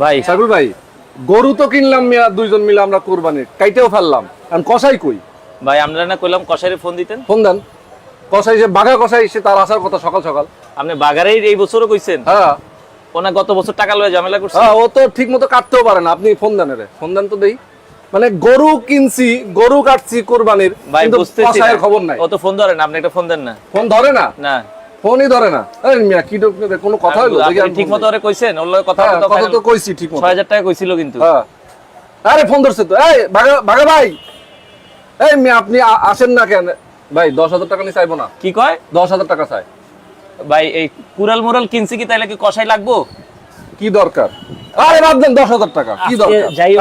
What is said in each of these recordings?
ভাই সাইফুল ভাই গরু তো কিনলাম মিয়া দুইজন মিলে আমরা কোরবানির। কাইটেও ফেললাম। এখন কষাই কই? ভাই আমরা না কইলাম কষারে ফোন দিতেন। ফোন দেন। কষাই যে বাঘা কষাই সে তার আসার কথা সকাল সকাল। আপনি বাগারেই এই বছরও কইছেন? হ্যাঁ। ওনা গত বছর টাকা লয়ে ঝামেলা করছে? হ্যাঁ ও তো ঠিক মতো কাটতেও পারে না। আপনি ফোন দেন রে ফোন দেন তো দেই। মানে গরু কিনছি গরু কাটছি কোরবানির ভাই বুঝতেছি না। কষাইয়ের খবর নাই। ও তো ফোন ধরে না আপনি একটা ফোন দেন না। ফোন ধরে না? না। ফোনই ধরে না। আরে মিয়া কি কোনো কথা হলো দেখি আমি ঠিক ফোন মতো দেই। ওরে কইছেন ওর লগে কথা হ্যাঁ, কথা তো কইছি ঠিক মতো। ছয় হাজার টাকা কইছিল কিন্তু। হ্যাঁ। আরে ফোন ধরছে তো। এই ভাই। এই মিয়া আপনি আসেন না কেন? ভাই দশ হাজার টাকা নিয়ে চাইব না। কি কয়? দশ হাজার টাকা চাই। ভাই এই কুরাল মুরাল কিনছি কি তাইলে কি কষাই লাগবো? কি দরকার? আরে বাদ দেন দশ হাজার টাকা। কি দরকার? যাই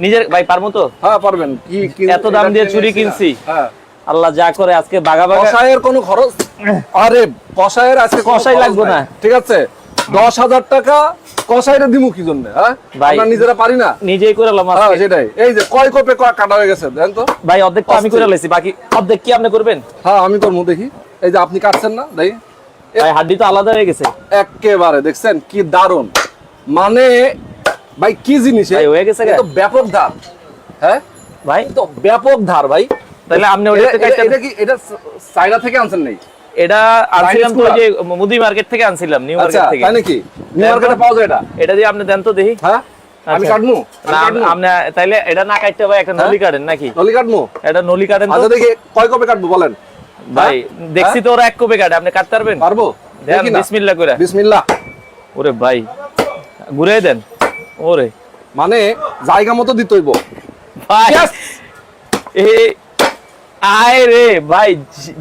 নিজের ভাই পারমু তো? হ্যাঁ পারবেন। কি কি- এত দাম দিয়ে চুরি কিনছি। হ্যাঁ। আল্লাহ যা করে আজকে বাগা বাগা কষায়ের কোনো খরচ? আরে কষায়ের আজকে কষাই লাগবে না। ঠিক আছে? দশ হাজার টাকা কষাইরে দিমু কি জন্য হ্যাঁ? ভাই। আমরা নিজেরা পারি না। নিজেই করে হ্যাঁ সেটাই। এই যে কয় কোপে কয় কাটা হয়ে গেছে দেন তো। ভাই অর্ধেক আমি করে লাইছি বাকি অর্ধেক কি আপনি করবেন? হ্যাঁ আমি মুখ দেখি। এই যে আপনি কাটছেন না দেখি ভাই হাড্ডি তো আলাদা হয়ে গেছে। একেবারে দেখছেন? কি দারুণ মানে ভাই কি জিনিস ভাই, হয়ে গেছে তো ব্যাপক ধার হ্যাঁ? ভাই? তো ব্যাপক ধার ভাই। তাহলে আপনি এটা- কি এটা থেকে আনছেন নাই এটা আনছিলাম তো যে মুদি মার্কেট থেকে আনছিলাম নিউ আচ্ছা মার্কেট থেকে। তাই নাকি? নিউ মার্কেটে পাওয়া যায় এটা? এটা দিয়ে আপনি দেন তো দেখি। হ্যাঁ? আমি আচ্ছা। কাটমু? না আপনি তাইলে এটা না কাটতে ভাই একটা নলি কাটেন নাকি? নলি কাটমু? এটা নলি কাটেন আচ্ছা দেখি কয় কপে কাটবো বলেন? ভাই দেখছি তো ওরা এক কপি কাটে আপনি কাটতে পারবেন? পারব। দেখি বিসমিল্লাহ করে। বিসমিল্লাহ। ওরে ভাই ঘুরে দেন। ওরে। মানে জায়গা মতো দিতে হইব। ভাই Yes! আয় রে ভাই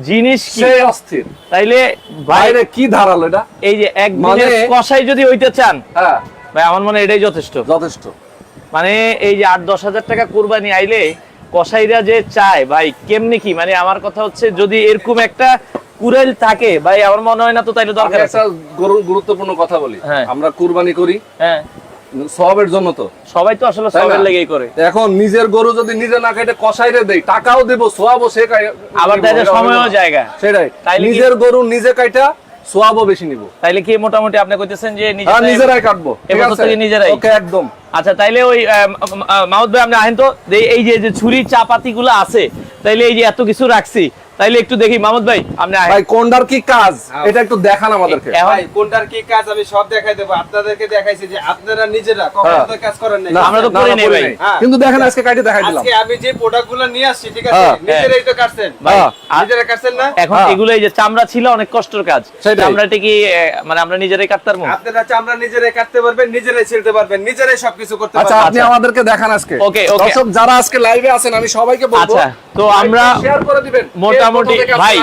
জিনিস কি? অস্থির। তাইলে বাইরে কি ধারালো এটা? এই যে এক মানে- দিনের কষাই যদি হইতে চান হ্যাঁ। ভাই আমার মনে এটাই যথেষ্ট। যথেষ্ট। মানে এই যে আট দশ হাজার টাকা কোরবানি আইলে কসাইরা যে চায় ভাই কেমনি কি? মানে আমার কথা হচ্ছে যদি এরকম একটা কুড়াইল থাকে ভাই আমার মনে হয় না তো তাইলে দরকার একটা গুরুত্বপূর্ণ কথা বলি। হ্যাঁ। আমরা কুরবানি করি। হ্যাঁ। সবের জন্য তো। সবাই তো আসলে সবের লেগেই করে। এখন নিজের গরু যদি নিজে না খাইতে কষাইরে দেই টাকাও দেব সোয়াবো সে খাই- আবার এটা সময়ও জায়গা। সেটাই। নিজের গরু নিজে কাইটা সোয়াবো বেশি নিব। তাইলে কি মোটামুটি আপনি কইতেছেন যে হ্যাঁ নিজেরাই- কাটবো। আছে? থেকে নিজেরাই? ওকে একদম। আচ্ছা তাইলে ওই আহ, মা- মা- মাহমুদ ভাই আপনি আহেন তো। এই যে যে ছুরি চাপাতি গুলো আছে তাইলে এই যে এত কিছু রাখছি তাইলে একটু দেখি মাহমুদ ভাই আপনি ভাই কোনটার কি কাজ? এটা একটু দেখান আমাদেরকে। ভাই কোনটার কি কাজ আমি সব দেখাই দেবো। আপনাদেরকে দেখাইছি যে আপনারা নিজেরা কখনো হ্যাঁ। তো কাজ করেন না, আমরা তো করি নাই ভাই। হ্যাঁ। কিন্তু দেখেন আজকে কাইটে দেখাই দিলাম। আজকে আমি যে প্রোডাক্টগুলো নিয়ে আসছি ঠিক আছে? হ্যাঁ, নিজেরাই তো কাটছেন। ভাই। নিজেরা কাটছেন না? এখন। এগুলো এই যে চামড়া ছিল অনেক কষ্টের কাজ। সেটাই। চামড়াটা কি মানে আমরা নিজেরাই কাটতে পারব? আপনারা চামড়া নিজেরাই কাটতে পারবেন নিজেরাই ছিলতে পারবেন নিজেরাই সবকিছু করতে আচ্ছা পারবেন। আপনি আমাদেরকে দেখান আজকে। ওকে, ওকে। দর্শক যারা আজকে লাইভে আছেন আমি সবাইকে বলব আচ্ছা, তো আমরা শেয়ার করে দিবেন। মোটামুটি। ভাই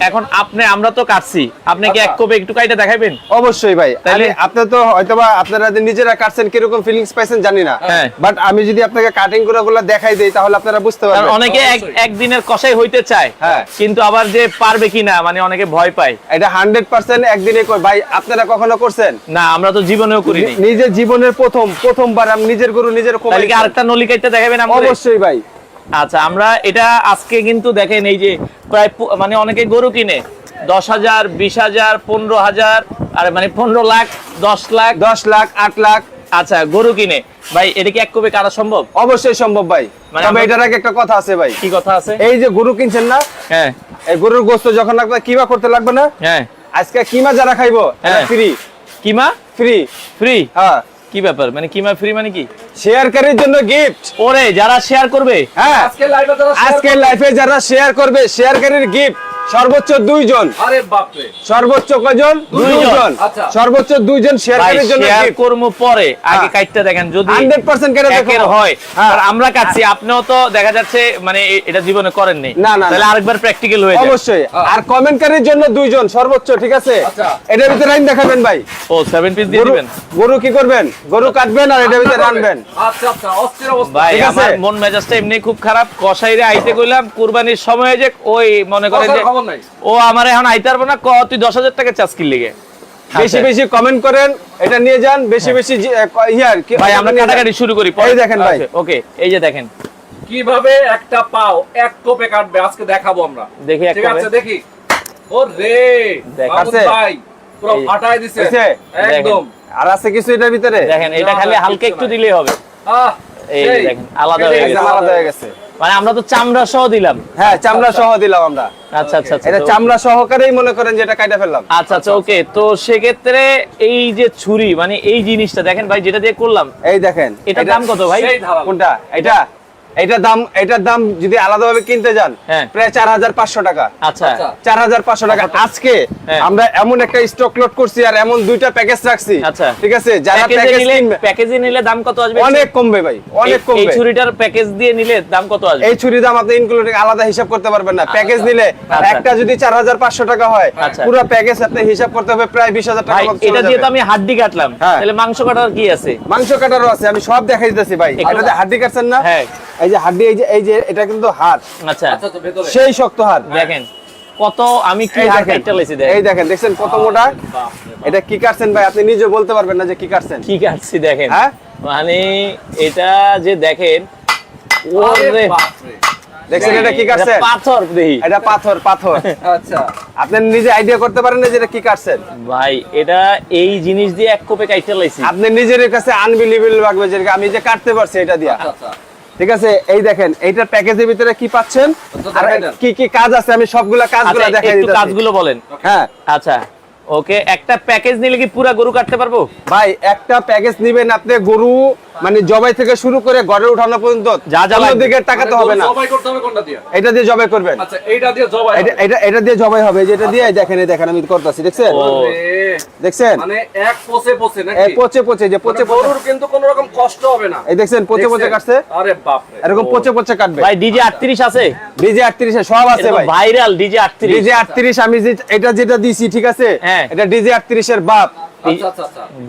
এখন আপনি আমরা তো কাটছি। আপনি কি এক আচ্ছা। কপি একটু কাইটা দেখাবেন? অবশ্যই ভাই। তাহলে- আপনি তো হয়তোবা আপনারা নিজেরা কাটছেন কীরকম ফিলিংস পাইছেন জানি না। হ্যাঁ। বাট আমি যদি আপনাকে কাটিং করে গুলো দেখাই দেই তাহলে আপনারা বুঝতে পারবেন। অনেকে একদিনের কষাই হইতে চায় হ্যাঁ। কিন্তু আবার যে পারবে কিনা মানে অনেকে ভয় পায়। এটা হান্ড্রেড পার্সেন্ট একদিনে কর- ভাই আপনারা কখনো করছেন? না আমরা তো জীবনেও করিনি। নিজের জীবনের প্রথম প্রথমবার আমি নিজের গরু নিজের তাহলে কি আরেকটা নলি দেখাবেন অবশ্যই ভাই। আচ্ছা আমরা এটা আজকে কিন্তু দেখেন এই যে প্রায় মানে অনেকে গরু কিনে। দশ হাজার বিশ হাজার পনেরো হাজার আর মানে পনেরো লাখ দশ লাখ দশ লাখ আট লাখ। আচ্ছা গরু কিনে। ভাই এটা কি এক কপি কাটা সম্ভব? অবশ্যই সম্ভব ভাই। মানে তবে এটার আগে একটা কথা আছে ভাই। কি কথা আছে? এই যে গরু কিনছেন না হ্যাঁ। এই গরুর গোস্ত যখন লাগবে কিমা করতে লাগবে না? হ্যাঁ। আজকে কিমা যারা খাইবো হ্যাঁ। ফ্রি কিমা? ফ্রি ফ্রি হ্যাঁ। কি ব্যাপার? মানে কিমা ফ্রি মানে কি? শেয়ারকারীর জন্য গিফট ওরে যারা শেয়ার করবে? হ্যাঁ। আজকে লাইভে যারা share আজকের লাইফে যারা শেয়ার করবে শেয়ারকারীর গিফট সর্বোচ্চ দুইজন। আরে বাপরে। সর্বোচ্চ কয়জন? দুইজন। আচ্ছা। সর্বোচ্চ দুইজন জন্য শেয়ার। কর্ম পরে। আগে হ্যাঁ। কাটতে দেখেন যদি 100% কেটে দেখো। একের হয় হ্যাঁ। আর আমরা কাটছি আপনিও তো দেখা যাচ্ছে মানে এটা জীবনে করেননি না, না, তাহলে আরেকবার প্র্যাকটিক্যাল হয়ে যাবে অবশ্যই। হ্যাঁ। আর কমেন্টকারীর জন্য দুইজন সর্বোচ্চ ঠিক আছে? আচ্ছা। এটার ভিতরে রাইন দেখাবেন ভাই। ও সেভেন পিস দিয়ে দিবেন? গরু কি করবেন? গরু কাটবেন আর এটার ভিতরে রানবেন। আচ্ছা আচ্ছা অস্থির অবস্থা। ভাই আমার মন মেজাজটা এমনি খুব খারাপ। কসাইরে আইতে কইলাম কুরবানির সময় যে ওই মনে করে কষার যে খবর নাই। ও আমার এখন আইতে পারব না ক তুই দশ হাজার টাকা চাষ কিনলি গে বেশি আচ্ছা। বেশি কমেন্ট করেন এটা নিয়ে যান বেশি বেশি যে- এ, ক- ইয়ার কি- ভাই আমরা কাটাকাটি শুরু করি এই দেখেন ভাই। ওকে এই যে দেখেন। কীভাবে একটা পাও এক কোপে কাটবে আজকে দেখাবো আমরা। দেখি ঠিক আছে দেখি। ও রে দেখ, ভাই পুরো ফাটাই দিছে। একদম। আর আছে কিছু এটার ভিতরে? দেখেন এটা খালি হালকা একটু দিলেই হবে। আহ, এই দেখেন আলাদা হয়ে গেছে। আলাদা হয়ে গেছে। মানে আমরা তো চামড়া সহ দিলাম। হ্যাঁ চামড়া সহ দিলাম আমরা। আচ্ছা আচ্ছা আচ্ছা এটা চামড়া সহকারেই মনে করেন যে এটা কাটা ফেললাম। আচ্ছা আচ্ছা ওকে তো সেক্ষেত্রে এই যে ছুরি মানে এই জিনিসটা দেখেন ভাই যেটা দিয়ে করলাম এই দেখেন এটা- দাম কত ভাই? কোনটা? এটা? এটার দাম এটার দাম যদি আলাদাভাবে কিনতে যান হ্যাঁ। প্রায় চার হাজার পাঁচশো টাকা আচ্ছা আচ্ছা। চার হাজার পাঁচশো টাকা আজকে হ্যাঁ। আমরা এমন একটা স্টক লোড করছি আর এমন দুইটা প্যাকেজ রাখছি আচ্ছা। ঠিক আছে যারা প্যাকেজে নিলে প্যাকেজে নিলে দাম কত আসবে অনেক কমবে ভাই অনেক এই- এই কমবে ছুরিটার প্যাকেজ দিয়ে নিলে দাম কত আসবে এই ছুরির দাম আপনি ইনক্লুডিং আলাদা হিসাব করতে পারবেন না প্যাকেজ নিলে আচ্ছা। একটা যদি চার হাজার পাঁচশো টাকা হয় আচ্ছা। পুরো প্যাকেজ আপনি হিসাব করতে হবে প্রায় বিশ হাজার টাকা এটা দিয়ে তো আমি হাড্ডি কাটলাম হ্যাঁ। তাহলে মাংস কাটার কি আছে মাংস কাটারও আছে আমি সব দেখাই দিতেছি ভাই এটা হাড্ডি কাটছেন না হ্যাঁ। এই যে হাড্ডি এই যে এই যে এটা কিন্তু হাড়। আচ্ছা। আচ্ছা ভেতরে। সেই শক্ত হাড়। দেখেন কত আমি কি হাড় দেখেন কাটতে লাইছি এই দেখেন দেখেন দেখছেন কত মোটা? এটা কি কাটছেন ভাই? আপনি নিজে বলতে পারবেন না যে কি কাটছেন। কি কাটছি দেখেন। হ্যাঁ? মানে এটা যে দেখেন ওরে। দেখছেন এটা কি এটা কাটছেন? পাথর দেখি এটা পাথর পাথর। আচ্ছা। আপনি নিজে আইডিয়া করতে পারেন না যে এটা কি কাটছেন। ভাই এটা এই জিনিস দিয়ে এক কোপে কাটতে লাইছি আপনি নিজের কাছে আনবিলিভেবল লাগবে যে আমি যে কাটতে পারছি এটা দিয়া। আচ্ছা আচ্ছা। ঠিক আছে? এই দেখেন এইটার প্যাকেজের ভিতরে কি পাচ্ছেন? আচ্ছা, আর কি কি কাজ আছে? আমি সবগুলা কাজগুলো আচ্ছা দেখাই একটু কাজগুলো বলেন। হ্যাঁ। আচ্ছা ওকে একটা প্যাকেজ নিলে কি পুরো গরু কাটতে পারব? ভাই একটা প্যাকেজ নেবেন আপনি গরু মানে জবাই থেকে শুরু করে ঘরে উঠানো পর্যন্ত যা যা দিকে টাকাতে মানে হবে না। জবাই করতে হবে কোনটা দিয়ে? এটা দিয়ে জবাই করবেন। আচ্ছা এইটা দিয়ে জবাই এটা এটা দিয়ে জবাই হবে। যেটা দিয়ে দেখেন দেখেন আমি করতেছি দেখছেন? দেখছেন? মানে এক পোষে পোষে নাকি? এই পচে পচে যে পচে মানে পচে। গরুর কিন্তু কোনো রকম কষ্ট হবে না। এই দেখছেন পচে পচে কাটছে? আরে বাপ রে এরকম পচে পচে কাটবে। ভাই ডিজে 38 আছে। ডিজে 38 সব আছে ভাই। ভাইরাল ডিজে 38 ডিজে 38 আমি যে এটা যেটা দিছি ঠিক আছে? হ্যাঁ। এটা ডিজে 38 এর বাপ।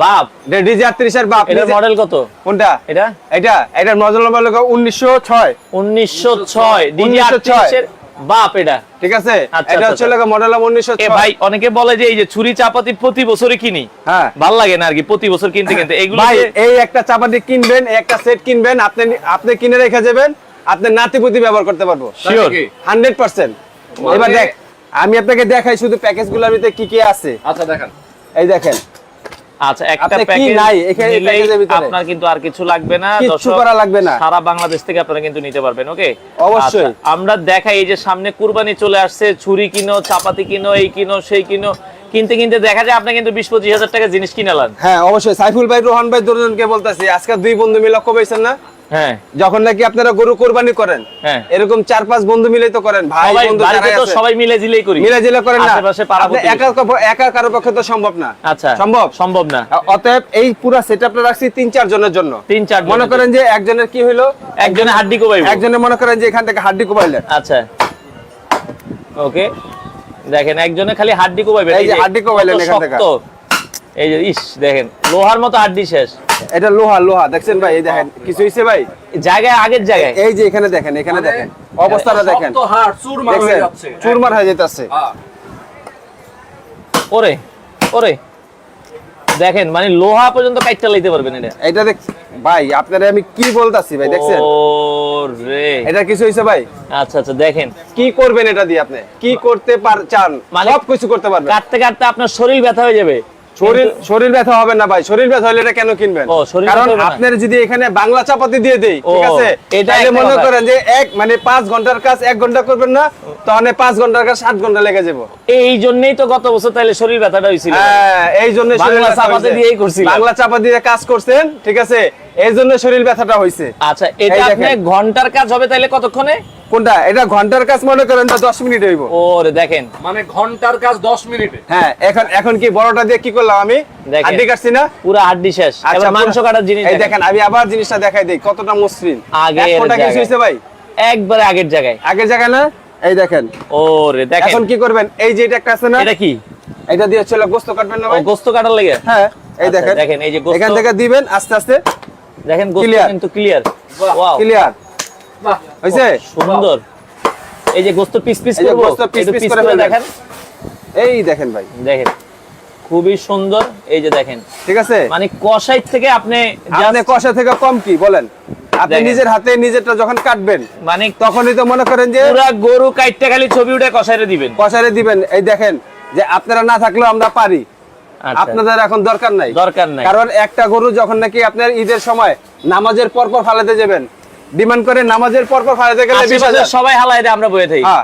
বাপ এটা ডিজে 38 এর বাপ এটার মডেল কত? কোনটা? এটা? এটা এটার মডেল নাম্বার হলো 1906 1906 ডিজে 1906 38 এর বাপ এটা। ঠিক আছে? এটা হচ্ছে লাগা মডেল 1906 এ ভাই অনেকে বলে যে এই যে ছুরি চাপাতি প্রতি বছরই কিনি। হ্যাঁ। ভালো লাগে না আর কি প্রতি বছর কিনতে কিনতে। এগুলো ভাই এই একটা চাপাতি কিনবেন একটা সেট কিনবেন আপনি আপনি কিনে রেখে যাবেন আপনি নাতিপুতি ব্যবহার করতে পারব? Hundred percent. এবার দেখ আমি আপনাকে দেখাই শুধু প্যাকেজগুলোর ভিতরে কি কি আছে। আচ্ছা দেখেন। এই দেখেন। আচ্ছা একটা প্যাকেজ নাই এখানে প্যাকেজের ভিতরে? আপনার কিন্তু আর কিছু লাগবে না কিছু করা লাগবে না। সারা বাংলাদেশ থেকে আপনারা কিন্তু নিতে পারবেন ওকে অবশ্যই। আচ্ছা, আমরা দেখাই এই যে সামনে কুরবানি চলে আসছে ছুরি কিনো চাপাতি কিনো এই কিনো সেই কিনো কিনতে কিনতে দেখা যায় আপনি কিন্তু বিশ পঁচিশ হাজার টাকা জিনিস কিনালেন হ্যাঁ অবশ্যই সাইফুল ভাই রোহান ভাই দুজনকে বলতেছি আজকে দুই বন্ধু মিলে লক্ষ্য পাইছেন না হ্যাঁ। যখন নাকি আপনারা গরু কোরবানি করেন হ্যাঁ। এরকম চার পাঁচ বন্ধু মিলে তো করেন ভাই বন্ধু তো সবাই মিলে জিলেই করি। মিলে জিলে করেন না। আশেপাশে একা কারো- একা কারও পক্ষে তো সম্ভব না। আচ্ছা। সম্ভব? সম্ভব না। অতএব এই পুরো সেটআপটা রাখছি তিন চার জনের জন্য। তিন চার মনে করেন যে একজনের কি হইল? একজনে হাড্ডি কোবাই একজনের মনে করেন যে এখান থেকে হাড্ডি কোবাইলেন। আচ্ছা। ওকে। দেখেন একজনে খালি হাড্ডি কোবাইবে। এই যে হাড্ডি কোবাইলেন এখান থেকে। এই যে ইস দেখেন লোহার মতো হাড্ডি শেষ। এটা লোহা লোহা। দেখছেন ভাই এই দেখেন কিছু হইছে ভাই? জায়গায় আগের জায়গায়? এই যে এখানে দেখেন এখানে মানে দেখেন অবস্থাটা দেখেন। চুরমার হয়ে যাচ্ছে। চুরমার হয়ে যেতেছে হ্যাঁ। ওরে ওরে। দেখেন মানে লোহা পর্যন্ত কাইটটা লাইতে পারবেন এটা। এটা দেখ ভাই আপনারা আমি কি বলতাছি ভাই দেখছেন? ওরে। এটা কিছু হইছে ভাই? আচ্ছা আচ্ছা দেখেন। কি করবেন এটা দিয়ে আপনি? কি করতে পার চান? মানে- সব কিছু করতে পারবেন। কাটতে কাটতে আপনার শরীর ব্যথা হয়ে যাবে। শরীর শরীর ব্যথা হবে না ভাই। শরীর ব্যথা হলে এটা কেন কিনবেন? কারণ। আপনার যদি এখানে বাংলা চাপাতি দিয়ে দেই ঠিক আছে? তাহলে মনে করেন যে এক মানে পাঁচ ঘণ্টার কাজ এক ঘণ্টা করবেন না তাহলে পাঁচ ঘণ্টার কাজ সাত ঘণ্টা লেগে যাব। এই জন্যই তো গত বছর তাহলে শরীর ব্যথাটা হয়েছিল। হ্যাঁ, এই জন্য বাংলা চাপাতি দিয়েই করছিলাম। বাংলা চাপা দিয়ে কাজ করছেন ঠিক আছে? এই জন্য শরীর ব্যথাটা হয়েছে। আচ্ছা এটা আপনি ঘণ্টার কাজ হবে তাহলে কতক্ষণে? কোনটা? এটা ঘণ্টার কাজ মনে করেন তো দশ মিনিট হইব। ওরে দেখেন। মানে ঘণ্টার কাজ 10 মিনিটে। হ্যাঁ এখন এখন কি বড়টা দিয়ে কি করলাম আমি? হাড্ডি কাটছি না? পুরা হাড্ডি শেষ। আচ্ছা মাংস কাটার জিনিস এই দেখেন। আমি আবার জিনিসটা দেখাই দেই কতটা মসৃণ। ফোঁটা কিছু জায়গায়। হইছে ভাই? একবারে আগের জায়গায়। আগের জায়গায় না? এই দেখেন। ওরে দেখেন। এখন কি করবেন? এই যে এটা একটা আছে না? এটা কি? এটা দিয়ে হচ্ছে গোস্ত কাটবেন না ভাই? গোস্ত কাটার লেগে? হ্যাঁ এই আচ্ছা, দেখেন। দেখেন, এই যে গোস্ত- এখান থেকে দিবেন আস্তে আস্তে। দেখেন গোস্ত কিন্তু ক্লিয়ার ওয়াও ক্লিয়ার হইছে? সুন্দর। এই যে গোস্ত পিস পিস করব গোস্ত piece piece করে দেখেন। এই দেখেন ভাই। দেখেন খুবই সুন্দর। এই যে দেখেন। ঠিক আছে? মানে কষাই থেকে আপনি আপনি কষা থেকে কম কি? বলেন। আপনি নিজের হাতে নিজেরটা যখন কাটবেন মানে তখনই তো মনে করেন যে পুরা গরু কাইটটা খালি ছবি উঠে কষাইরে দিবেন। কষারে দিবেন। এই দেখেন যে আপনারা না থাকলেও আমরা পারি। আচ্ছা। আপনাদের এখন দরকার নাই। দরকার নাই। কারণ একটা গরু যখন নাকি আপনার ঈদের সময় নামাজের পর পর ফালাতে যাবেন ডিমান্ড করে নামাজের পর পর ফালাতে গেলে বিশ আশেপাশে হাজার। সবাই হালাই দেয় আমরা বয়ে থাকি। হ্যাঁ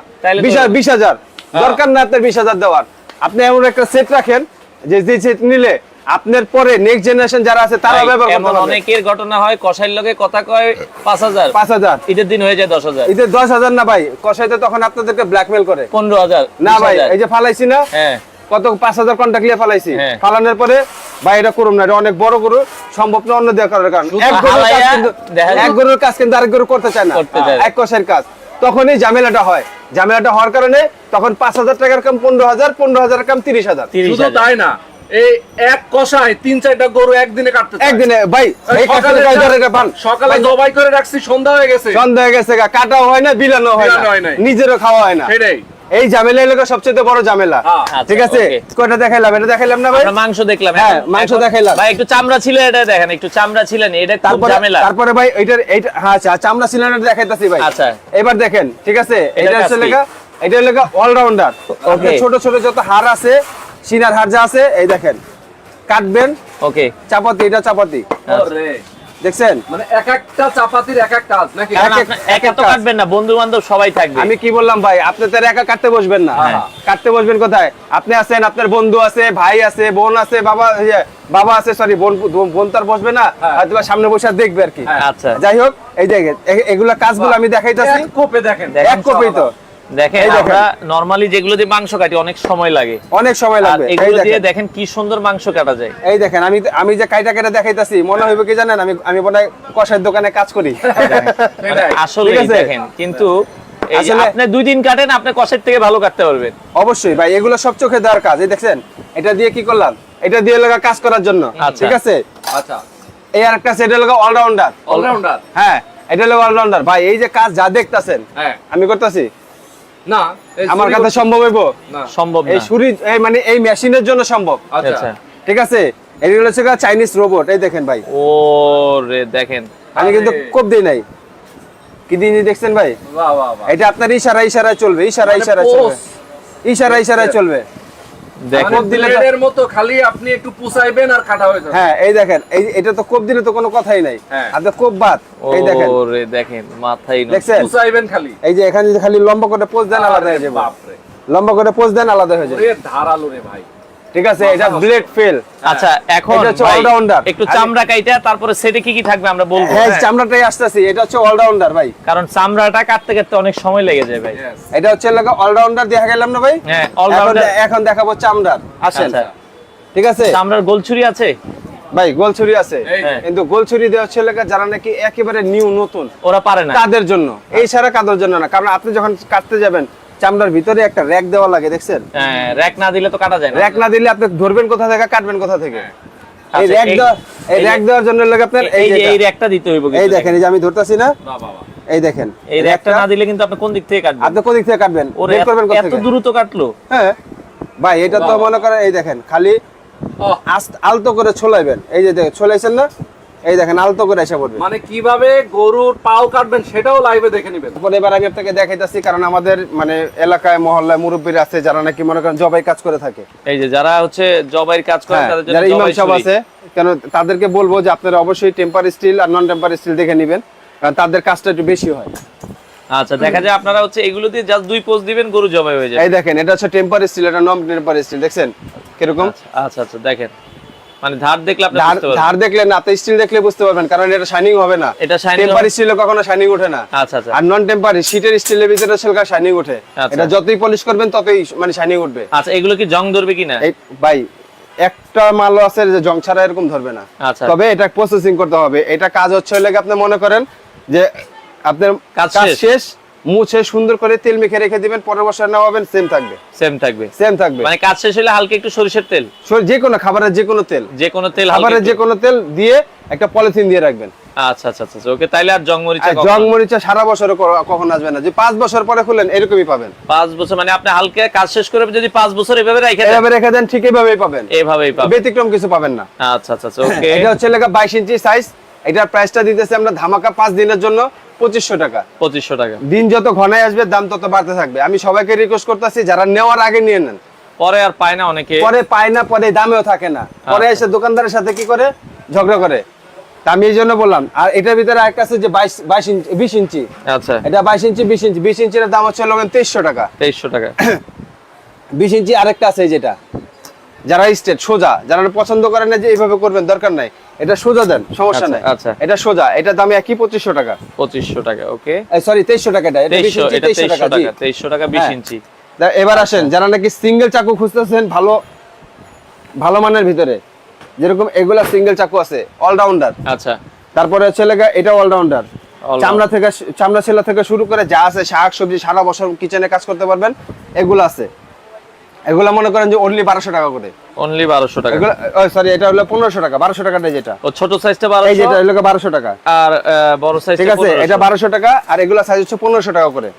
হাজার- বিশ হাজার। দরকার না আপনার বিশ হাজার দেওয়ার। আপনি এমন একটা সেট রাখেন যে যে সেট নিলে আপনার পরে নেক্সট জেনারেশন যারা আছে তারা ব্যবহার করতে পারবে। অনেকের ঘটনা হয় কষাইর লগে কথা কয় পাঁচ হাজার। পাঁচ হাজার। ঈদের দিন হয়ে যায় দশ হাজার। ঈদের দশ হাজার না ভাই কষাইতে তখন আপনাদেরকে ব্ল্যাকমেল করে। পনেরো হাজার না ভাই এই যে ফালাইছি না হ্যাঁ। কত পাঁচ হাজার কন্টাক্ট নিয়ে ফালাইছি। হ্যাঁ। ফালানোর পরে ভাই এটা করুন না এটা অনেক বড় গরু সম্ভব না অন্য দেওয়া করার কারণ এক গরুর কাজ কিন্তু এক গরুর কাজ কিন্তু আরেক গরু করতে চায় না। এক কষের কাজ। তখনই ঝামেলাটা হয়। ঝামেলাটা হওয়ার কারণে তখন পাঁচ হাজার টাকার কাম পনেরো হাজার পনেরো হাজার কাম তিরিশ হাজার। শুধু তাই না এই এক কষায় তিন চারটা গরু একদিনে কাটতে। একদিনে ভাই সকালে জবাই করে রাখছি সন্ধ্যা হয়ে গেছে। সন্ধ্যা হয়ে গেছে গা, কাটাও হয় না বিলানো হয় না। নিজেরও খাওয়া হয় না। সেটাই। এই ঝামেলা এলাকা সবচেয়ে বড় ঝামেলা। হ্যাঁ। আচ্ছা, ঠিক আছে? কয়টা দেখাইলাম? এটা দেখাইলাম না ভাই? মাংস দেখলাম হ্যাঁ, মাংস দেখাইলাম। ভাই একটু চামড়া ছিল এটা দেখেন একটু চামড়া ছিলেন এটা খুব তারপরে ঝামেলা। তারপরে ভাই এইটার এইটা হ্যাঁ আচ্ছা চামড়া সিলিন্ডার দেখাইতাছি ভাই। আচ্ছা। এবার দেখেন ঠিক আছে? এটা হচ্ছে লেখা এটা লেখা অলরাউন্ডার ওকে ছোট ছোট যত হার আছে সিনার হার যা আছে এই দেখেন। কাটবেন। ওকে চাপাতি এটা চাপাতি। ওরে, দেখছেন? মানে এক একটা চাপাতির এক এক কাজ নাকি? এক এক- এক তো কাটবেন না বন্ধু বান্ধব সবাই থাকবে। আমি কি বললাম ভাই আপনি তো আর একা কাটতে বসবেন না। হ্যাঁ। কাটতে বসবেন কোথায়? আপনি আছেন আপনার বন্ধু আছে ভাই আছে বোন আছে বাবা ইয়ে, বাবা আছে সরি বোন বোন তার বসবে না। হ্যাঁ। হয়তো সামনে বসে দেখবে আর কি। হ্যাঁ। আচ্ছা। যাই হোক এই দেখেন এগুলা কাজগুলো আমি দেখাইতেছি। এক কোপে দেখেন। দেখেন এক কপি তো। দেখেন আমরা নরমালি যেগুলো দিয়ে মাংস কাটি অনেক সময় লাগে। অনেক সময় লাগবে। এগুলো দিয়ে দেখেন। দেখেন কি সুন্দর মাংস কাটা যায়। এই দেখেন আমি আমি যে কাইটা কেটে দেখাইতাছি মনে হইবে কি জানেন আমি আমি মনে হয় কষার দোকানে কাজ করি। আসলে দেখেন। কিন্তু এই যে আসলে- আপনি দুই দিন কাটেন আপনি কষের থেকে ভালো কাটতে পারবেন। অবশ্যই ভাই এগুলো সব চোখে দেওয়ার কাজ। এই দেখছেন এটা দিয়ে কি করলাম? এটা দিয়ে লাগা কাজ করার জন্য। আচ্ছা। ঠিক আছে? আচ্ছা। এই আর একটা সেটা লাগা অলরাউন্ডার অলরাউন্ডার হ্যাঁ এটা হলো অলরাউন্ডার ভাই এই যে কাজ যা দেখতাছেন হ্যাঁ। আমি করতেছি না আমার কাছে সম্ভব হইব? না। সম্ভব এই না। ছুরি এই মানে এই মেশিনের জন্য সম্ভব? আচ্ছা। আচ্ছা। ঠিক আছে? এগুলো হচ্ছে চাইনিজ রোবট এই দেখেন ভাই। ও রে দেখেন। আমি কিন্তু। কোপ দিই নাই। কি দিন দেখছেন ভাই? বাহ বাহ বাহ। এটা আপনার ইশারা ইশারায় চলবে ইশারা ইশারা ইশারায় চলবে। ইশারা ইশারা ইশারায় চলবে। মতো খালি আপনি একটু পুষাইবেন আর খাটা হয়ে যাবে। হ্যাঁ এই দেখেন এই এটা তো কোপ দিলে তো কোনো কথাই নাই। হ্যাঁ। আপনি কোপ বাদ এই দেখেন। দেখেন। দেখছেন? পুষাইবেন খালি। এই যে এখানে খালি লম্বা করে পোজ দেন আলাদা হয়ে যাবে। বাপরে। লম্বা করে পোজ দেন আলাদা হয়ে যাবে। ধারালো রে ভাই। ঠিক আছে এটা ব্লেড ফেল আচ্ছা এখন এটা হচ্ছে all-rounder। একটু চামড়া কাইটা তারপরে সেটে কি কি থাকবে আমরা বলব? হ্যাঁ হ্যাঁ। চামড়াটাই আসতেছি এটা হচ্ছে অলরাউন্ডার ভাই। কারণ চামড়াটা কাটতে কাটতে অনেক সময় লেগে যায় ভাই। এটা হচ্ছে লাগা অলরাউন্ডার দেখা গেলাম না ভাই? হ্যাঁ অলরাউন্ডার এখন দেখাবো চামড়ার। আসেন। আচ্ছা। ঠিক আছে? চামড়ার গোল ছুরি আছে? ভাই গোল ছুরি আছে। হ্যাঁ। কিন্তু গোল ছুরি দেওয়া হচ্ছে লাগা যারা নাকি একেবারে নিউ নতুন। ওরা পারে না। তাদের জন্য। এই ছাড়া কাদের জন্য না? কারণ আপনি যখন কাটতে যাবেন চামড়ার ভিতরে একটা র্যাক দেওয়া লাগে দেখছেন? হ্যাঁ, র্যাক না দিলে তো কাটা যায় না। র্যাক না দিলে আপনি ধরবেন কোথা থেকে কাটবেন কোথা থেকে? এই আচ্ছা, র্যাক এই- দেওয়া এই এই র্যাক দেওয়ার জন্য লাগে আপনার এই যে এই র্যাকটা দিতে হইব এই দেখেন এই যে আমি ধরতাছি না? বাহ বাহ। এই দেখেন। এই র্যাকটা না দিলে কিন্তু আপনি কোন দিক থেকে কাটবেন? আপনি কোন দিক থেকে কাটবেন? বের করবেন কোথা এত দ্রুত কাটলো। হ্যাঁ। ভাই এটা তো মনে করেন এই দেখেন খালি আলতো করে ছোলাইবেন। এই যে দেখেন ছোলাইছেন না? এই দেখেন আলতো করে এসে পড়বে। মানে কীভাবে গরুর পাও কাটবেন সেটাও লাইভে দেখে নেবেন। তারপরে এবার আমি আপনাকে দেখাইতাছি কারণ আমাদের মানে এলাকায় মহল্লায় মুরব্বীরা আছে যারা নাকি মনে করেন জবাই কাজ করে থাকে। এই যে যারা হচ্ছে জবাইয়ের কাজ করে হ্যাঁ, তাদের জন্য যারা ইমাম সাহেব আছে কেন তাদেরকে বলব যে আপনারা অবশ্যই টেম্পার স্টিল আর নন টেম্পার স্টিল দেখে নেবেন কারণ তাদের কাজটা একটু বেশি হয়। আচ্ছা দেখা যায় আপনারা হচ্ছে এগুলো দিয়ে জাস্ট দুই পোজ দিবেন গরু জবাই হয়ে যায় এই দেখেন এটা হচ্ছে টেম্পার স্টিল এটা নন টেম্পার স্টিল দেখছেন? কীরকম? আচ্ছা আচ্ছা দেখেন। মানে ধার দেখলে আপনি ধার দেখলে না তো স্টিল দেখলে বুঝতে পারবেন কারণ এটা শাইনিং হবে না। এটা shining টেম্পার স্টিলে কখনো শাইনিং ওঠে না। আচ্ছা আচ্ছা। আর নন টেম্পার শীটের স্টিলের ভিতরে সেলকা শাইনিং ওঠে। আচ্ছা। এটা যতই পলিশ করবেন ততই মানে শাইনিং উঠবে। আচ্ছা এগুলো কি জং ধরবে কিনা? এই ভাই একটা মালও আছে যে জং ছাড়া এরকম ধরবে না। আচ্ছা। তবে এটা প্রসেসিং করতে হবে। এটা কাজ হচ্ছে হলে আপনি মনে করেন যে আপনার কাজ শেষ। মুছে সুন্দর করে তেল মেখে রেখে দিবেন পরের বছর নেওয়াবেন সেম থাকবে। সেম থাকবে। সেম থাকবে। মানে কাজ শেষ হলে হালকা একটু সরিষার তেল। সর- যে কোনো খাবারের যে কোনো তেল। যে কোনো তেল খাবারের যে কোনো তেল দিয়ে একটা পলিথিন দিয়ে রাখবেন। আচ্ছা আচ্ছা আচ্ছা ওকে তাইলে আর জং মরিচা জং মরিচা সারা বছর কখন আসবে না। যে পাঁচ বছর পরে খুলেন এরকমই পাবেন। পাঁচ বছর মানে আপনি হালকা কাজ শেষ করে যদি পাঁচ বছর এভাবে রেখে দেন এভাবে রেখে দেন ঠিক এভাবেই পাবেন। এভাবেই পাবেন। ব্যতিক্রম কিছু পাবেন না। আচ্ছা আচ্ছা আচ্ছা ওকে। এটা হচ্ছে লেখা বাইশ ইঞ্চি সাইজ এটার প্রাইসটা দিতেছি আমরা ধামাকা পাঁচ দিনের জন্য পঁচিশশো টাকা। পঁচিশশো টাকা। দিন যত ঘনায় আসবে দাম তত বাড়তে থাকবে। আমি সবাইকে রিকোয়েস্ট করতেছি যারা নেওয়ার আগে নিয়ে নেন। পরে আর পায় না অনেকে। পরে পায় না পরে দামেও থাকে না। পরে আচ্ছা। এসে দোকানদারের সাথে কি করে? ঝগড়া করে। আমি এই জন্য বললাম আর এটার ভিতরে একটা আছে যে বাইশ বাইশ ইঞ্চি বিশ ইঞ্চি। আচ্ছা। এটা বাইশ ইঞ্চি বিশ ইঞ্চি। বিশ ইঞ্চির দাম হচ্ছে তেইশশো টাকা। তেইশশো টাকা। বিশ ইঞ্চি আরেকটা আছে যেটা। যারা স্টেট সোজা। যারা পছন্দ করেন না যে এইভাবে করবেন দরকার নাই। এটা সোজা দেন সমস্যা আচ্ছা, নাই। আচ্ছা। এটা সোজা। এটা দামে একই পঁচিশশো টাকা। পঁচিশশো টাকা ওকে। সরি তেইশশো টাকা এটা তেইশশো টাকা তেইশশো টাকা বিশ হ্যাঁ। ইঞ্চি। এবার আসেন যারা নাকি সিঙ্গেল চাকু খুঁজতেছেন ভালো ভালো মানের ভিতরে যেরকম এগুলা সিঙ্গেল চাকু আছে অলরাউন্ডার আচ্ছা। তারপরে হচ্ছে লেগা এটা অলরাউন্ডার চামড়া থেকে চামড়া ছেলা থেকে শুরু করে যা আছে শাক সবজি সারা বছর কিচেনে কাজ করতে পারবেন এগুলো আছে। এগুলা মনে করেন যে অনলি বারোশো টাকা করে। অনলি বারোশো টাকা। সরি এটা হলো পনেরোশো টাকা বারোশো টাকাটা যেটা। ও ছোট সাইজটা এই বারোশো যেটা হলো বারোশো টাকা। আর বড় সাইজ ঠিক আছে এটা বারোশো টাকা আর এগুলা সাইজ হচ্ছে পনেরোশো টাকা করে।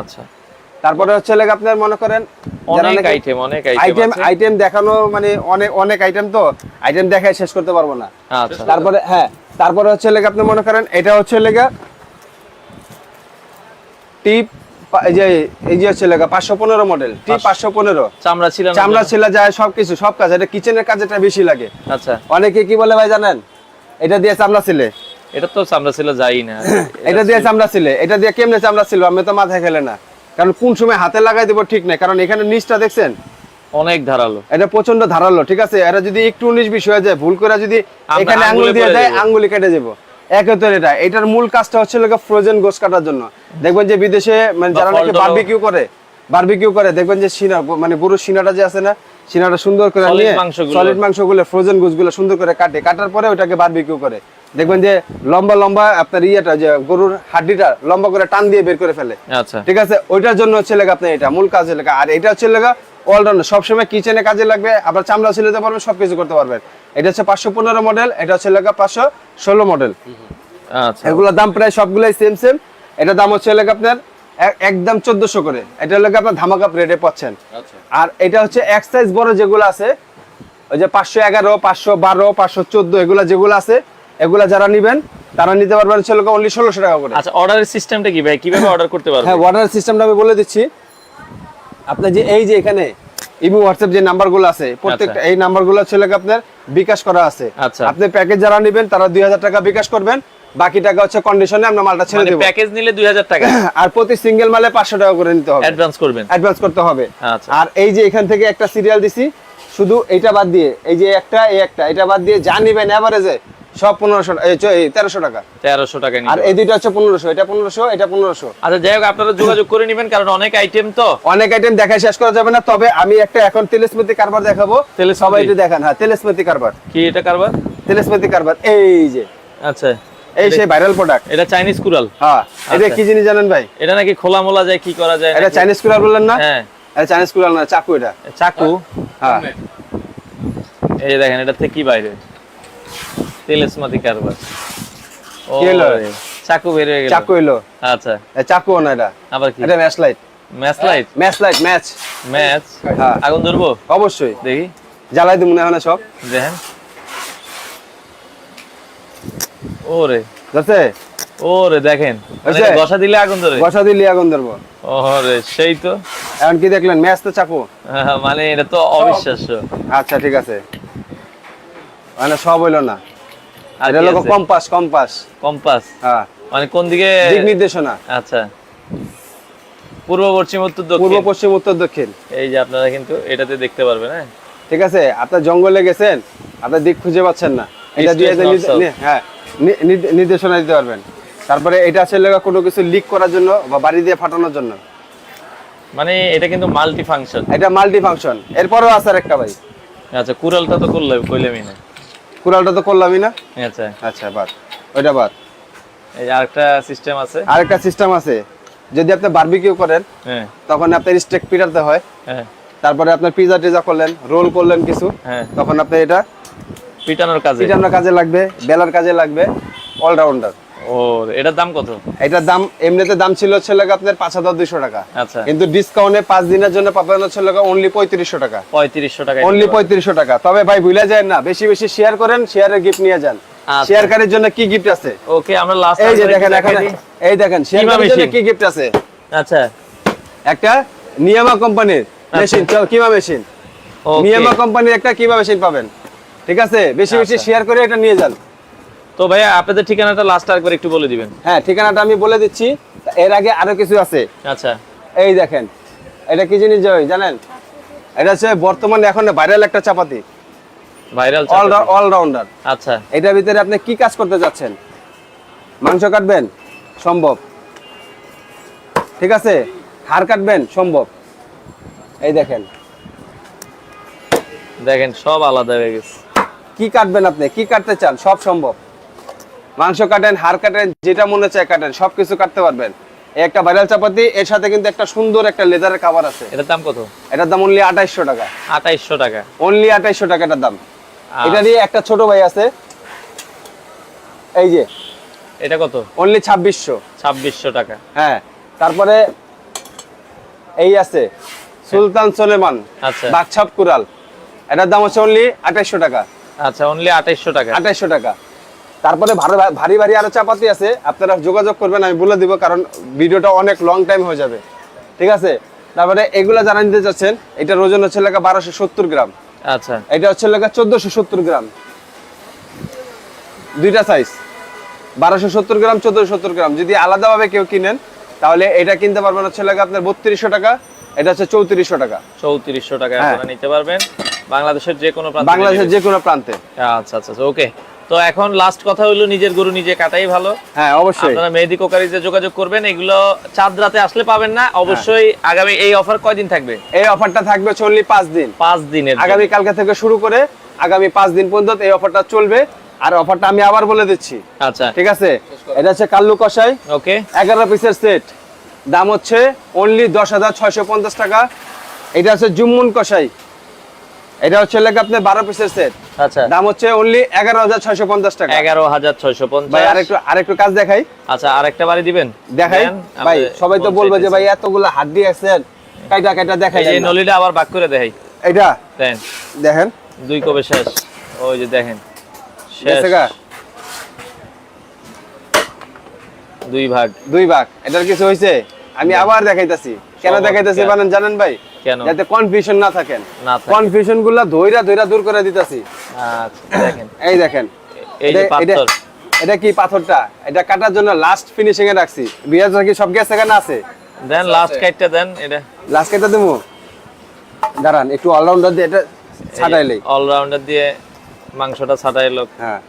আচ্ছা। তারপরে হচ্ছে লেগে আপনার মনে করেন অনেক আইটেম অনেক আইটেম আইটেম আইটেম দেখানো মানে অনেক অনেক আইটেম তো আইটেম দেখায় শেষ করতে পারব না। আচ্ছা। তারপরে হ্যাঁ তারপরে হচ্ছে লেগে আপনি মনে করেন এটা হচ্ছে লেগে টিপ এই যে এই যে হচ্ছে লেগে পাঁচশো পনেরো মডেল টিপ পাঁচশো। পনেরো। চামড়া ছিল চামড়া ছেলা যায় সবকিছু সব কাজ। এটা কিচেনের কাজেটা বেশি লাগে। আচ্ছা। অনেকে কি বলে ভাই জানেন? এটা দিয়ে চামড়া ছিলে। এটা তো চামড়া ছিল যাই না। এটা দিয়ে চামড়া ছিলে। এটা দিয়ে কেমনে চামড়া ছিল আমি তো মাথায় খেলে না। কারণ কোন সময় হাতে লাগাই দেবো ঠিক নাই। কারণ এখানে নিচটা দেখছেন? অনেক ধারালো। এটা প্রচণ্ড ধারালো ঠিক আছে? এটা যদি একটু উনিশ বিশ হয়ে যায় ভুল করে যদি এখানে আঙ্গুল আঙ্গুলে দিয়ে যাব। আঙ্গুলি কেটে যাব এটা এটার মূল কাজটা হচ্ছে ফ্রোজেন গোস কাটার জন্য। দেখবেন যে বিদেশে মানে যারা নাকি বারবিকিউ করে বারবিকিউ করে দেখবেন যে সিনা মানে পুরো সিনাটা যে আছে না সিনাটা সুন্দর করে নিয়ে সলিড মাংসগুলো ফ্রোজেন গোসগুলো সুন্দর করে কাটে। কাটার পরে ওটাকে বারবিকিউ করে। দেখবেন যে লম্বা লম্বা আপনার ইয়েটা যে গরুর হাড্ডিটা লম্বা করে টান দিয়ে বের করে ফেলে। আচ্ছা। ঠিক আছে? ওইটার জন্য হচ্ছে লেগা আপনার এটা মূল কাজে লেগা আর এটা হচ্ছে লেগা অলরাউন্ডার সবসময় কিচেনে কাজে লাগবে আপনার চামড়া ছিলাতে পারবেন সবকিছু করতে পারবেন। এটা হচ্ছে পাঁচশো পনেরো মডেল এটা হচ্ছে লেগা পাঁচশো ষোলো মডেল আচ্ছা। এগুলোর দাম প্রায় সবগুলাই সেম সেম এটা দাম হচ্ছে লেগা আপনার একদম চোদ্দশো করে। এটা লেগে আপনার ধামাকা রেটে পাচ্ছেন। আর এটা হচ্ছে এক সাইজ বড় যেগুলো আছে ওই যে পাঁচশো এগারো পাঁচশো বারো পাঁচশো চোদ্দ এগুলা যেগুলো আছে এগুলা যারা নিবেন তারা নিতে পারবেন হচ্ছে লেগা অনলি ষোলোশো টাকা করে। আচ্ছা অর্ডারের সিস্টেমটা কি ভাই? কীভাবে অর্ডার করতে পারবেন? হ্যাঁ অর্ডারের সিস্টেমটা আমি বলে দিচ্ছি। আপনার যে এই যে এখানে ইমো হোয়াটসঅ্যাপ যে নাম্বারগুলো আছে প্রত্যেকটা এই নাম্বারগুলো ছেলে আপনার বিকাশ করা আছে। আচ্ছা। আপনি প্যাকেজ যারা নেবেন তারা দুই হাজার টাকা বিকাশ করবেন বাকি টাকা হচ্ছে কন্ডিশনে আমরা মালটা ছেড়ে মানে দেবো। প্যাকেজ নিলে দুই হাজার টাকা। আর প্রতি সিঙ্গেল মালে পাঁচশো টাকা করে নিতে হবে। অ্যাডভান্স করবেন। অ্যাডভান্স করতে হবে। আচ্ছা। আর এই যে এখান থেকে একটা সিরিয়াল দিছি শুধু এইটা বাদ দিয়ে এই যে একটা এই একটা এটা বাদ দিয়ে যা নিবেন এভারেজে সব পনেরোশো তেরোশো টাকা। তেরোশো টাকা আর এই দুইটা হচ্ছে পনেরোশো এটা পনেরোশো এটা পনেরোশো। আচ্ছা যাই হোক আপনারা যোগাযোগ করে নেবেন কারণ অনেক আইটেম তো। অনেক আইটেম দেখা শেষ করা যাবে না তবে আমি একটা এখন তেলেসমেতি কারবার দেখাবো। তেলেসমেতি? সবাই একটু দেখান হ্যাঁ তেলেসমেতি কারবার। কি এটা কারবার? তেলেসমেতি কারবার এই যে। আচ্ছা। এই সেই ভাইরাল প্রোডাক্ট এটা চাইনিজ কুরাল হ্যাঁ এটা আচ্ছা। কি জিনিস জানেন ভাই? এটা নাকি খোলা মোলা যায় কি করা যায় এটা? চাইনিজ কুলার বললেন না? হ্যাঁ। এটা চাইনিজ কুলার না চাকু এটা। চাকু? হ্যাঁ। এই দেখেন এটা থেকে কি বাইরে? তেলেসমাতি কারবার। ও কি হলো? চাকু বের হয়ে গেল। চাকু এলো আচ্ছা। চাকু না এটা। আবার কি? এটা match light match light match light match match হ্যাঁ। আগুন ধরবো? অবশ্যই। দেখি। জ্বালাই দিব না সব। দেখেন। ওরে। যাচ্ছে ওরে দেখেন। মানে? গসা দিলে আগুন ধরে। বসা দিলি আগুন ধরবো। ওরে সেই তো। এখন কি দেখলেন? ম্যাচ তো চাকু? মানে এটা তো অবিশ্বাস্য। আচ্ছা ঠিক আছে। মানে সব হইল না। আর এটা হলো কম্পাস কম্পাস। কম্পাস? হ্যাঁ। মানে কোন দিকে? দিক নির্দেশনা। আচ্ছা। পূর্ব পশ্চিম উত্তর পূর্ব পশ্চিম উত্তর দক্ষিণ। এই যে আপনারা কিন্তু এটাতে দেখতে পারবেন হ্যাঁ? ঠিক আছে? আপনার জঙ্গলে গেছেন আপনার দিক খুঁজে পাচ্ছেন না। এটা দিয়ে হ্যাঁ নির্দেশনা দিতে পারবেন। তারপরে এটা আছে লেগা কোনো কিছু লিক করার জন্য বা বাড়ি দিয়ে ফাটানোর জন্য। মানে এটা কিন্তু মাল্টি ফাংশন এটা মাল্টি ফাংশন এরপরও আছে আর একটা ভাই। আচ্ছা কুরালটা তো করলে কইলামই না। কুড়ালটা তো করলামই না? আচ্ছা আচ্ছা বাদ। ওইটা বাদ। এই আরেকটা সিস্টেম আছে। আরেকটা সিস্টেম আছে। যদি আপনি বারবিকিউ করেন হ্যাঁ। তখন আপনার স্টেক পিটাতে হয়। হ্যাঁ। তারপরে আপনার পিজা টিজা করলেন রোল করলেন কিছু হ্যাঁ। তখন আপনি এটা পিটানোর কাজে। পিটানোর কাজে লাগবে বেলার কাজে লাগবে অলরাউন্ডার ও এটার দাম কত? এটার দাম এমনিতে দাম ছিল হচ্ছে লাগে আপনার পাঁচ হাজার দুইশো টাকা। আচ্ছা। কিন্তু ডিসকাউন্টে পাঁচ দিনের জন্য পাবেন হচ্ছে লাগে অনলি পঁয়ত্রিশশো টাকা। পঁয়ত্রিশশো টাকা। অনলি পঁয়ত্রিশশো টাকা। তবে ভাই ভুলে যায় না বেশি বেশি শেয়ার করেন শেয়ারের গিফট নিয়ে যান। আচ্ছা। শেয়ারকারীর জন্য কি গিফট আছে? ওকে আমরা লাস্ট এই যে দেখেন এখানে এই দেখেন শেয়ারকারীর জন্য কি গিফট আছে? আচ্ছা। একটা নিয়ামা কোম্পানির মেশিন চল কিমা মেশিন. মিয়ামা কোম্পানির একটা কীভাবে মেশিন পাবেন। ঠিক আছে? বেশি বেশি আচ্ছা। শেয়ার করে এটা নিয়ে যান। তো ভাইয়া আপনাদের ঠিকানাটা লাস্ট আরেকবার একটু বলে দিবেন। হ্যাঁ ঠিকানাটা আমি বলে দিচ্ছি। এর আগে আরও কিছু আছে। আচ্ছা। এই দেখেন এটা কি জিনিস জয় জানেন? এটা হচ্ছে বর্তমানে এখন ভাইরাল একটা চাপাতি। ভাইরাল অলরাউন্ডার আচ্ছা। এটার ভিতরে আপনি কি কাজ করতে যাচ্ছেন? মাংস কাটবেন? সম্ভব। ঠিক আছে? হাড় কাটবেন? সম্ভব। এই দেখেন। দেখেন সব আলাদা হয়ে গেছে। কি কাটবেন আপনি? কি কাটতে চান? সব সম্ভব। মাংস কাটেন হাড় কাটেন যেটা মনে চায় কাটেন সবকিছু কাটতে পারবেন। একটা ভাইরাল চাপাতি এর সাথে কিন্তু একটা সুন্দর একটা লেদারের কাভার আছে। এটার দাম কত? এটার দাম অনলি আঠাইশশো টাকা। আঠাইশশো টাকা। অনলি আঠাইশশো টাকা এটার দাম। এটা দিয়ে একটা ছোট ভাই আছে। এই যে এটা কত? অনলি ছাব্বিশশো। ছাব্বিশশো টাকা। হ্যাঁ তারপরে এই আছে সুলতান সোলেমান আচ্ছা। বাকছাপ কুরাল এটার দাম হচ্ছে অনলি আঠাইশশো টাকা। আচ্ছা অনলি আঠাইশশো টাকা। আঠাইশশো টাকা। তারপরে ভারী ভারী আরও চাপাতি আছে আপনারা যোগাযোগ করবেন আমি বলে দিব কারণ ভিডিওটা অনেক লং টাইম হয়ে যাবে। ঠিক আছে? তারপরে এগুলা যারা নিতে চাচ্ছেন এটার ওজন হচ্ছে লেখা বারোশো সত্তর গ্রাম। আচ্ছা। এটা হচ্ছে লেখা চোদ্দশো সত্তর গ্রাম। দুইটা সাইজ বারোশো সত্তর গ্রাম চোদ্দশো সত্তর গ্রাম। যদি আলাদাভাবে কেউ কিনেন তাহলে এটা কিনতে পারবেন হচ্ছে লেখা আপনার বত্রিশশো টাকা এটা হচ্ছে চৌত্রিশশো টাকা। চৌত্রিশশো টাকা হ্যাঁ। আপনারা নিতে পারবেন। বাংলাদেশের যে কোনো প্রান্তে বাংলাদেশের যে কোনো প্রান্তে। আচ্ছা আচ্ছা ওকে। তো এখন লাস্ট কথা হলো নিজের গরু নিজে কাটাই ভালো। হ্যাঁ অবশ্যই। আপনারা মেহেদি কোকারিতে যোগাযোগ করবেন এগুলো চাঁদ রাতে আসলে পাবেন না। অবশ্যই আগামী এই অফার কয়দিন থাকবে? এই অফারটা থাকবে চল্লি পাঁচ দিন। পাঁচ দিনের আগামী কালকে থেকে শুরু করে আগামী পাঁচ দিন পর্যন্ত এই অফারটা চলবে। আর অফারটা আমি আবার বলে দিচ্ছি। আচ্ছা। ঠিক আছে? এটা হচ্ছে কাল্লু কষাই ওকে এগারো পিসের সেট দাম হচ্ছে অনলি দশ হাজার ছয়শো পঞ্চাশ টাকা। এটা হচ্ছে জুম্মুন কষাই এটা হচ্ছে লেগে আপনার বারো পিসের সেট আচ্ছা। দাম হচ্ছে অনলি এগারো হাজার ছয়শো পঞ্চাশ টাকা। এগারো হাজার ছয়শো ভাই পঞ্চাশ আরেকটু আরেকটু কাজ দেখাই। আচ্ছা আরেকটা বাড়ি দিবেন? দেখাই। ভাই সবাই তো বলবে যে ভাই এতগুলো হাড্ডি আছেন। কাইটা কাইটা দেখাই এই। নলিটা আবার বাক করে দেখাই। এটা দেন। দেখেন। দুই কবে শেষ। ওই যে দেখেন। শেষ। দুই ভাগ। দুই ভাগ। এটার কিছু হয়েছে? আমি আবার দেখাইতাছি। কেন। দেখাইতাছি জানেন জানেন ভাই? কেন? যাতে কনফিউশন না থাকেন। কনফিউশনগুলা ধইরা ধইরা দূর করে দিতাছি। আচ্ছা এই দেখেন। এই যে পাথর। এটা কি পাথরটা? এটা কাটার জন্য লাস্ট ফিনিশিং এ রাখছি। বিয়াজ কি সব গ্যাস এখানে আছে? দেন লাস্ট কাইটটা দেন এটা। লাস্ট কেটে দেবো? দাঁড়ান একটু অলরাউন্ডার দিয়ে এটা ছাটাইলেই অলরাউন্ডার দিয়ে মাংসটা ছাটাই লোক। হ্যাঁ।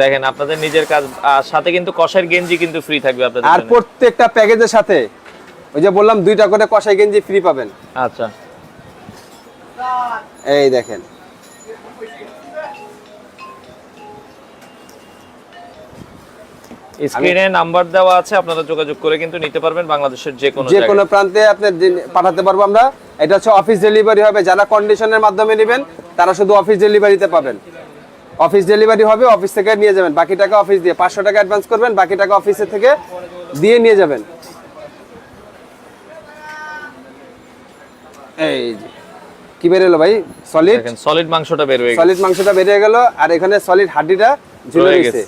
দেখেন আপনাদের নিজের কাজ আর সাথে কিন্তু কষার গেঞ্জি কিন্তু ফ্রি থাকবে আপনাদের আর প্রত্যেকটা প্যাকেজের সাথে ওই যে বললাম দুইটা করে কষাই গেঞ্জি ফ্রি পাবেন। আচ্ছা। এই দেখেন। স্ক্রিনে নাম্বার দেওয়া আছে আপনারা যোগাযোগ করে কিন্তু নিতে পারবেন বাংলাদেশের যে কোনো যে কোনো প্রান্তে আপনি পাঠাতে পারব আমরা। এটা হচ্ছে অফিস ডেলিভারি হবে যারা কন্ডিশনের মাধ্যমে নেবেন তারা শুধু অফিস ডেলিভারিতে পাবেন। অফিস ডেলিভারি হবে অফিস থেকে নিয়ে যাবেন। বাকি টাকা অফিস দিয়ে। পাঁচশো টাকা অ্যাডভান্স করবেন বাকি টাকা অফিসের থেকে দিয়ে নিয়ে যাবেন। এই। কি বেরোলো ভাই? সলিড সলিড মাংসটা বের হয়ে সলিড মাংসটা বেরিয়ে গেল আর এখানে সলিড হাড্ডিটা ঝুলে গেছে।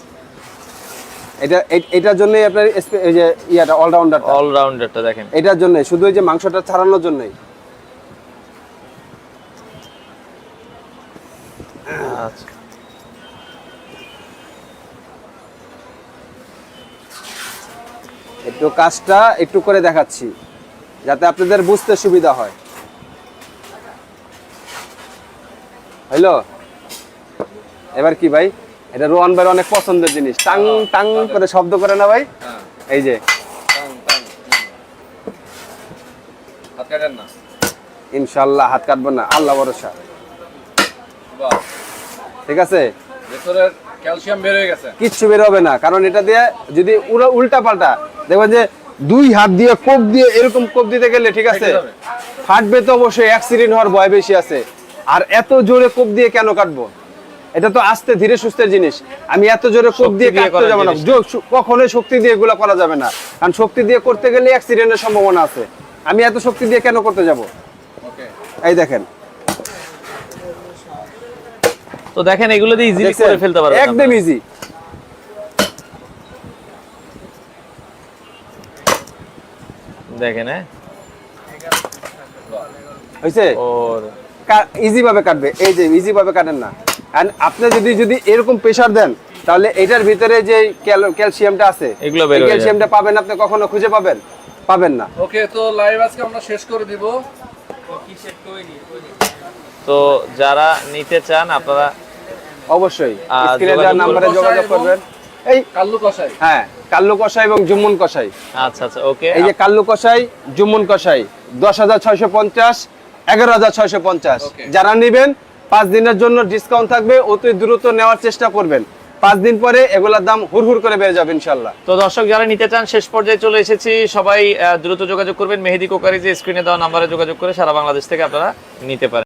এটা এটার জন্যই আপনার এই যে ইয়াটা অলরাউন্ডারটা অলরাউন্ডারটা দেখেন। এটার জন্য শুধু ওই যে মাংসটা ছাড়ানোর জন্যই। আচ্ছা। একটু কাজটা একটু করে দেখাচ্ছি যাতে আপনাদের বুঝতে সুবিধা হয়। হইল এবার কি ভাই? এটা রোহান ভাইয়ের অনেক পছন্দের জিনিস। টাং টাং করে শব্দ করে না ভাই? এই যে। ইনশাল্লাহ হাত কাটবো না আল্লাহ ভরসা। ঠিক আছে? ক্যালসিয়াম বের হয়ে গেছে। কিচ্ছু বের হবে না কারণ এটা দিয়ে যদি উল্টা পাল্টা দেখবেন যে দুই হাত দিয়ে কোপ দিয়ে এরকম কোপ দিতে গেলে ঠিক আছে ফাটবে তো অবশ্যই অ্যাক্সিডেন্ট হওয়ার ভয় বেশি আছে। আর এত জোরে কোপ দিয়ে কেন কাটবো? এটা তো আস্তে ধীরে সুস্থের জিনিস। আমি এত জোরে কোপ দিয়ে কাটতে যাব না। কখনোই শক্তি দিয়ে এগুলো করা যাবে না। কারণ শক্তি দিয়ে করতে গেলে অ্যাক্সিডেন্টের সম্ভাবনা আছে। আমি এত শক্তি দিয়ে কেন করতে যাব? এই দেখেন। তো দেখেন এগুলো দিয়ে ইজিলি করে ফেলতে পারবেন একদম ইজি দেখেন হ্যাঁ? হয়েছে ইজি ভাবে কাটবে। এই যে ইজি ভাবে কাটেন না। আপনি যদি যদি এরকম প্রেসার দেন তাহলে এটার ভিতরে যে ক্যালসিয়ামটা আছে এগুলো বের ক্যালসিয়ামটা পাবেন আপনি কখনো খুঁজে পাবেন? পাবেন না। ওকে তো লাইভ আজকে আমরা শেষ করে দিব। তো যারা নিতে চান আপনারা অবশ্যই। স্ক্রিনে যোগাযোগ দেওয়া নাম্বারে করবেন। যোগাযোগ করবেন। এই কাল্লু কষাই হ্যাঁ। কাল্লু কষাই এবং জুম্মুন কষাই আচ্ছা আচ্ছা ওকে। এই যে কাল্লু কষাই জুম্মুন কষাই দশ হাজার ছয়শো পঞ্চাশ এগারো হাজার ছয়শো পঞ্চাশ. যারা নেবেন পাঁচ দিনের জন্য ডিসকাউন্ট থাকবে অতি দ্রুত নেওয়ার চেষ্টা করবেন। পাঁচ দিন পরে এগুলোর দাম হুড়হুড় করে বেড়ে যাবে ইনশাল্লাহ তো দর্শক যারা নিতে চান শেষ পর্যায়ে চলে এসেছি। সবাই দ্রুত যোগাযোগ করবেন। মেহেদি কোকারি যে স্ক্রিনে দেওয়া নাম্বারে যোগাযোগ করে সারা বাংলাদেশ থেকে আপনারা নিতে পারেন।